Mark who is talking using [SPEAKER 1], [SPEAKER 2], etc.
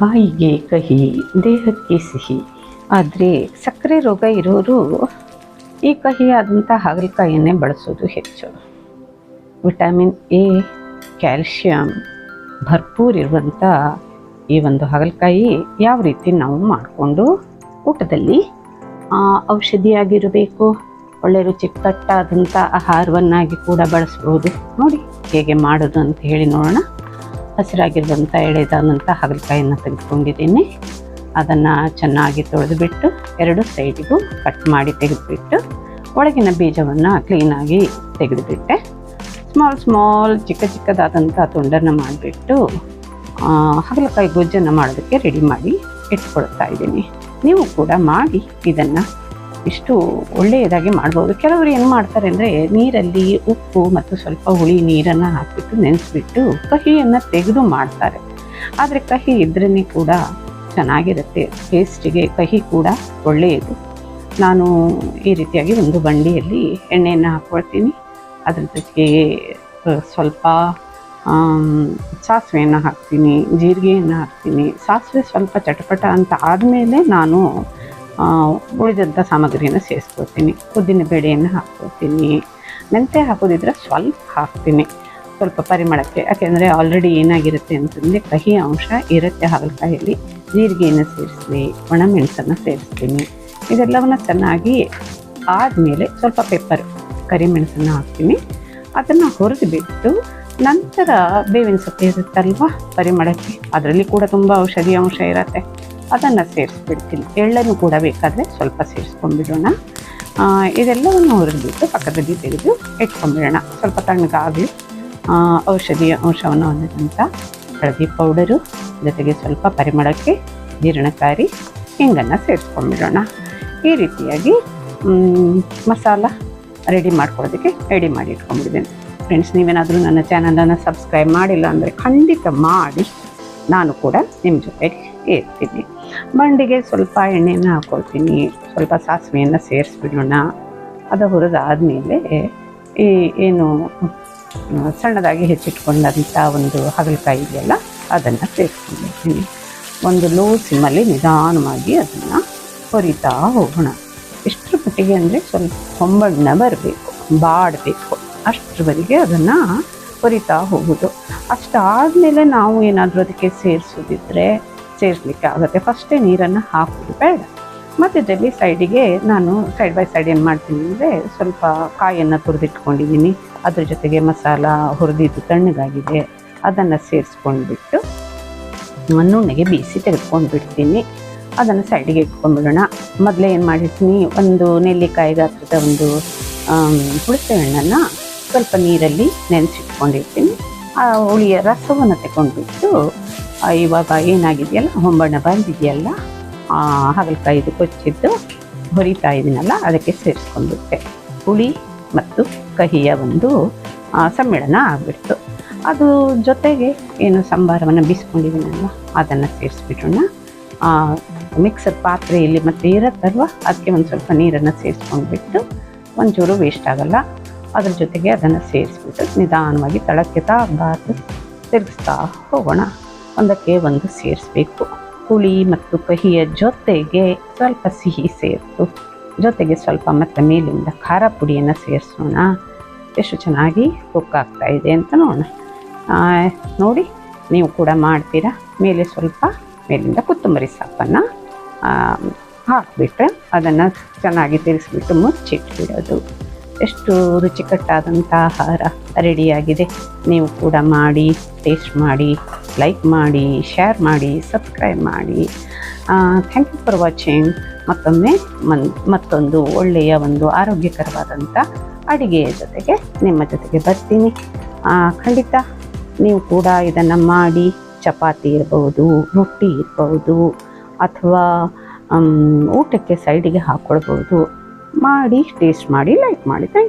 [SPEAKER 1] ಬಾಯಿಗೆ ಕಹಿ, ದೇಹಕ್ಕೆ ಸಿಹಿ. ಆದರೆ ಸಕ್ಕರೆ ರೋಗ ಇರೋರು ಈ ಕಹಿಯಾದಂಥ ಹಾಗಲಕಾಯಿಯನ್ನೇ ಬಳಸೋದು ಹೆಚ್ಚು. ವಿಟಮಿನ್ ಎ, ಕ್ಯಾಲ್ಶಿಯಂ ಭರ್ಪೂರಿರುವಂಥ ಈ ಒಂದು ಹಾಗಲಕಾಯಿ ಯಾವ ರೀತಿ ನಾವು ಮಾಡಿಕೊಂಡು ಊಟದಲ್ಲಿ ಔಷಧಿಯಾಗಿರಬೇಕು, ಒಳ್ಳೆ ರುಚಿಕಟ್ಟಾದಂಥ ಆಹಾರವನ್ನಾಗಿ ಕೂಡ ಬಳಸ್ಬೋದು. ನೋಡಿ ಹೇಗೆ ಮಾಡೋದು ಅಂತ ಹೇಳಿ ನೋಡೋಣ. ಹಸಿರಾಗಿರುವಂಥ ಎಳೆದಾದಂಥ ಹಾಗಲಕಾಯಿಯನ್ನು ತೆಗೆದುಕೊಂಡಿದ್ದೀನಿ. ಅದನ್ನು ಚೆನ್ನಾಗಿ ತೊಳೆದುಬಿಟ್ಟು ಎರಡು ಸೈಡಿಗೂ ಕಟ್ ಮಾಡಿ ತೆಗೆದುಬಿಟ್ಟು ಒಳಗಿನ ಬೀಜವನ್ನು ಕ್ಲೀನಾಗಿ ತೆಗೆದುಬಿಟ್ಟೆ. ಸ್ಮಾಲ್ ಸ್ಮಾಲ್ ಚಿಕ್ಕ ಚಿಕ್ಕದಾದಂಥ ತುಂಡನ್ನು ಮಾಡಿಬಿಟ್ಟು ಹಾಗಲಕಾಯಿ ಗೊಜ್ಜನ್ನು ಮಾಡೋದಕ್ಕೆ ರೆಡಿ ಮಾಡಿ ಇಟ್ಕೊಳ್ತಾ ಇದ್ದೀನಿ. ನೀವು ಕೂಡ ಮಾಡಿ ಇದನ್ನು ಇಷ್ಟು ಒಳ್ಳೆಯದಾಗಿ ಮಾಡ್ಬೋದು. ಕೆಲವರು ಏನು ಮಾಡ್ತಾರೆ ಅಂದರೆ ನೀರಲ್ಲಿ ಉಪ್ಪು ಮತ್ತು ಸ್ವಲ್ಪ ಹುಳಿ ನೀರನ್ನು ಹಾಕಿಬಿಟ್ಟು ನೆನೆಸ್ಬಿಟ್ಟು ಕಹಿಯನ್ನು ತೆಗೆದು ಮಾಡ್ತಾರೆ. ಆದರೆ ಕಹಿ ಇದ್ರೇ ಕೂಡ ಚೆನ್ನಾಗಿರುತ್ತೆ. ಟೇಸ್ಟಿಗೆ ಕಹಿ ಕೂಡ ಒಳ್ಳೆಯದು. ನಾನು ಈ ರೀತಿಯಾಗಿ ಒಂದು ಬಂಡಿಯಲ್ಲಿ ಎಣ್ಣೆಯನ್ನು ಹಾಕ್ಕೊಳ್ತೀನಿ ಅದ್ರ ಜೊತೆಗೆ ಸ್ವಲ್ಪ ಸಾಸಿವೆಯನ್ನು ಹಾಕ್ತೀನಿ, ಜೀರಿಗೆಯನ್ನು ಹಾಕ್ತೀನಿ. ಸಾಸಿವೆ ಸ್ವಲ್ಪ ಚಟಪಟ ಅಂತ ಆದಮೇಲೆ ನಾನು ಉಳಿದಂಥ ಸಾಮಗ್ರಿಯನ್ನು ಸೇರಿಸ್ಕೊಳ್ತೀನಿ ಉದ್ದಿನ ಬೇಳೆಯನ್ನು ಹಾಕ್ಕೊಳ್ತೀನಿ ಮೆಂತೆ ಹಾಕೋದಿದ್ರೆ ಸ್ವಲ್ಪ ಹಾಕ್ತೀನಿ. ಸ್ವಲ್ಪ ಪರಿಮಳಕ್ಕೆ. ಯಾಕೆಂದರೆ ಆಲ್ರೆಡಿ ಏನಾಗಿರುತ್ತೆ ಅಂತಂದರೆ ಕಹಿ ಅಂಶ, ಇರುತ್ತೆ ಹಾಗಲಕಾಯಲ್ಲಿ. ಜೀರಿಗೆಯನ್ನು ಸೇರಿಸಿ ಒಣಮೆಣಸನ್ನು ಸೇರಿಸ್ತೀನಿ. ಇದೆಲ್ಲವನ್ನು ಚೆನ್ನಾಗಿ ಆದಮೇಲೆ ಸ್ವಲ್ಪ ಪೆಪ್ಪರ್ ಕರಿಮೆಣಸನ್ನು ಹಾಕ್ತೀನಿ. ಅದನ್ನು ಹುರಿದು ಬಿಟ್ಟು ನಂತರ ಬೇವಿನ ಸೊಪ್ಪು ಇರುತ್ತಲ್ವ, ಪರಿಮಳಕ್ಕೆ. ಅದರಲ್ಲಿ ಕೂಡ ತುಂಬ ಔಷಧಿ ಅಂಶ ಇರುತ್ತೆ. ಅದನ್ನು ಸೇರಿಸ್ಬಿಡ್ತೀನಿ. ಎಳ್ಳನ್ನು ಕೂಡ ಬೇಕಾದರೆ ಸ್ವಲ್ಪ ಸೇರಿಸ್ಕೊಂಡ್ಬಿಡೋಣ. ಇದೆಲ್ಲವನ್ನು ಹುರಿದ್ಬಿಟ್ಟು ಪಕ್ಕದಲ್ಲಿ ತೆಗೆದು ಇಟ್ಕೊಂಡ್ಬಿಡೋಣ. ಸ್ವಲ್ಪ ತಣ್ಣಗಾಗಲಿ ಔಷಧಿಯ ಅಂಶವನ್ನು ಹೊಂದಿದಂಥ ಹಳದಿ ಪೌಡರು, ಜೊತೆಗೆ ಸ್ವಲ್ಪ ಪರಿಮಳಕ್ಕೆ ಜೀರ್ಣಕಾರಿ ಹಿಂಗನ್ನು ಸೇರಿಸ್ಕೊಂಡ್ಬಿಡೋಣ. ಈ ರೀತಿಯಾಗಿ ಮಸಾಲ ರೆಡಿ ಮಾಡ್ಕೊಳ್ಳೋದಕ್ಕೆ ರೆಡಿ ಮಾಡಿ ಇಟ್ಕೊಂಡ್ಬಿಟ್ಟಿದ್ದೀನಿ ಫ್ರೆಂಡ್ಸ್ ನೀವೇನಾದರೂ ನನ್ನ ಚಾನಲನ್ನು ಸಬ್ಸ್ಕ್ರೈಬ್ ಮಾಡಿಲ್ಲ ಅಂದರೆ ಖಂಡಿತ ಮಾಡಿ. ನಾನು ಕೂಡ ನಿಮ್ಮ ಜೊತೆಗೆ ಇರ್ತೀನಿ. ಬಂಡಿಗೆ ಸ್ವಲ್ಪ ಎಣ್ಣೆನ ಹಾಕ್ಕೊಳ್ತೀನಿ ಸ್ವಲ್ಪ ಸಾಸಿವೆಯನ್ನು ಸೇರಿಸ್ಬಿಡೋಣ. ಅದು ಹುರಿದಾದ್ಮೇಲೆ ಈ ಏನು ಸಣ್ಣದಾಗಿ ಹೆಚ್ಚಿಟ್ಕೊಂಡಂಥ ಒಂದು ಹಾಗಲಕಾಯಿ ಇದೆಯಲ್ಲ, ಅದನ್ನು ಸೇರಿಸ್ಕೊಂಡಿರ್ತೀನಿ. ಒಂದು ಲೋ ಸಿಮ್ಮಲ್ಲಿ ನಿಧಾನವಾಗಿ ಅದನ್ನು ಹೊರಿತಾ ಹೋಗೋಣ. ಎಷ್ಟರ ಮಟ್ಟಿಗೆ ಅಂದರೆ ಸ್ವಲ್ಪ ಹೊಂಬಣ್ಣ ಬರಬೇಕು, ಬಾಡಬೇಕು. ಅಷ್ಟರವರೆಗೆ ಅದನ್ನು ಹೊರಿತಾ ಹೋಗೋದು. ಅಷ್ಟಾದಮೇಲೆ ನಾವು ಏನಾದರೂ ಅದಕ್ಕೆ ಸೇರಿಸೋದಿದ್ರೆ ಸೇರಿಸ್ಲಿಕ್ಕೆ ಆಗುತ್ತೆ. ಫಸ್ಟೇ ನೀರನ್ನು ಹಾಕೋದು ಬೇಡ. ಮಧ್ಯದಲ್ಲಿ ಸೈಡಿಗೆ ನಾನು ಸೈಡ್ ಬೈ ಸೈಡ್ ಏನು ಮಾಡ್ತೀನಿ ಅಂದರೆ ಸ್ವಲ್ಪ ಕಾಯಿಯನ್ನು ತುರಿದಿಟ್ಕೊಂಡಿದ್ದೀನಿ. ಅದ್ರ ಜೊತೆಗೆ ಮಸಾಲ, ಹುರಿದಿದ್ದು ತಣ್ಣಗಾಗಿದೆ. ಅದನ್ನು ಸೇರಿಸ್ಕೊಂಡ್ಬಿಟ್ಟು ನುಣ್ಣಗೆ ಬೀಸಿ ತೆಗೆದುಕೊಂಡು ಬಿಡ್ತೀನಿ ಅದನ್ನು ಸೈಡಿಗೆ ಇಟ್ಕೊಂಡ್ಬಿಡೋಣ. ಮೊದಲೇ ಏನು ಮಾಡಿರ್ತೀನಿ, ಒಂದು ನೆಲ್ಲಿಕಾಯಿ ಗಾತ್ರದ ಒಂದು ಹುಳಿಸೆ ಹಣ್ಣನ್ನು ಸ್ವಲ್ಪ ನೀರಲ್ಲಿ ನೆನೆಸಿಟ್ಕೊಂಡಿರ್ತೀನಿ. ಆ ಹುಳಿಯ ರಸವನ್ನು ತಗೊಂಡ್ಬಿಟ್ಟು ಇವಾಗ ಏನಾಗಿದೆಯಲ್ಲ, ಹೊಂಬಣ್ಣ ಬಂದಿದೆಯಲ್ಲ ಹಾಗಲಕಾಯಿದು ಕೊಚ್ಚಿದ್ದು ಹುರಿತಾ ಇದ್ದೀನಲ್ಲ ಅದಕ್ಕೆ ಸೇರಿಸ್ಕೊಂಡ್ಬಿಟ್ಟೆ. ಹುಳಿ ಮತ್ತು ಕಹಿಯ ಒಂದು ಸಮ್ಮೇಳನ ಆಗಿಬಿಡ್ತು. ಅದು ಜೊತೆಗೆ ಏನು ಸಂಬಾರವನ್ನು ಬೀಸ್ಕೊಂಡಿದ್ದೀನಲ್ಲ, ಅದನ್ನು ಸೇರಿಸ್ಬಿಡೋಣ. ಮಿಕ್ಸರ್ ಪಾತ್ರೆಯಲ್ಲಿ ಮತ್ತೆ ಇರತ್ತಲ್ವ, ಅದಕ್ಕೆ ಒಂದು ಸ್ವಲ್ಪ ನೀರನ್ನು ಸೇರಿಸ್ಕೊಂಡ್ಬಿಟ್ಟು ಒಂಚೂರು ವೇಸ್ಟ್ ಆಗೋಲ್ಲ. ಅದ್ರ ಜೊತೆಗೆ ಅದನ್ನು ಸೇರಿಸ್ಬಿಟ್ಟು ನಿಧಾನವಾಗಿ ತಳಕ್ಕೆ ತಾಗಬಾರ್ದು ತಿರುಗಿಸ್ತಾ ಹೋಗೋಣ. ಒಂದಕ್ಕೆ ಒಂದು ಸೇರಿಸ್ಬೇಕು. ಹುಳಿ ಮತ್ತು ಕಹಿಯ ಜೊತೆಗೆ ಸ್ವಲ್ಪ ಸಿಹಿ ಸೇರಿತು ಜೊತೆಗೆ ಸ್ವಲ್ಪ ಮತ್ತೆ ಮೇಲಿಂದ ಖಾರ ಪುಡಿಯನ್ನು ಸೇರಿಸೋಣ. ಎಷ್ಟು ಚೆನ್ನಾಗಿ ಕುಕ್ ಆಗ್ತಾ ಇದೆ ಅಂತ ನೋಡೋಣ. ನೋಡಿ, ನೀವು ಕೂಡ ಮಾಡ್ತೀರಾ? ಮೇಲೆ ಸ್ವಲ್ಪ ಮೇಲಿಂದ ಕೊತ್ತಂಬರಿ ಸೊಪ್ಪನ್ನು ಹಾಕಿಬಿಟ್ರೆ ಅದನ್ನು ಚೆನ್ನಾಗಿ ತಿರುಗಿಸ್ಬಿಟ್ಟು ಮುಚ್ಚಿಟ್ಬಿಡೋದು ಎಷ್ಟು ರುಚಿಕಟ್ಟಾದಂಥ ಆಹಾರ ರೆಡಿಯಾಗಿದೆ. ನೀವು ಕೂಡ ಮಾಡಿ, ಟೇಸ್ಟ್ ಮಾಡಿ. ಲೈಕ್ ಮಾಡಿ ಶೇರ್ ಮಾಡಿ ಸಬ್ಸ್ಕ್ರೈಬ್ ಮಾಡಿ. ಥ್ಯಾಂಕ್ ಯು ಫಾರ್ ವಾಚಿಂಗ್ ಮತ್ತೊಮ್ಮೆ ಮನ್, ಮತ್ತೊಂದು ಒಳ್ಳೆಯ ಒಂದು ಆರೋಗ್ಯಕರವಾದಂಥ ಅಡುಗೆಯ ಜೊತೆಗೆ ನಿಮ್ಮ ಜೊತೆಗೆ ಬರ್ತೀನಿ. ಖಂಡಿತ ನೀವು ಕೂಡ ಇದನ್ನು ಮಾಡಿ, ಚಪಾತಿ ಇರ್ಬೋದು, ರೊಟ್ಟಿ ಇರ್ಬೋದು, ಅಥವಾ ಊಟಕ್ಕೆ ಸೈಡಿಗೆ ಹಾಕ್ಕೊಳ್ಬೋದು ಮಾಡಿ ಟೇಸ್ಟ್ ಮಾಡಿ ಲೈಕ್ ಮಾಡಿ. ಥ್ಯಾಂಕ್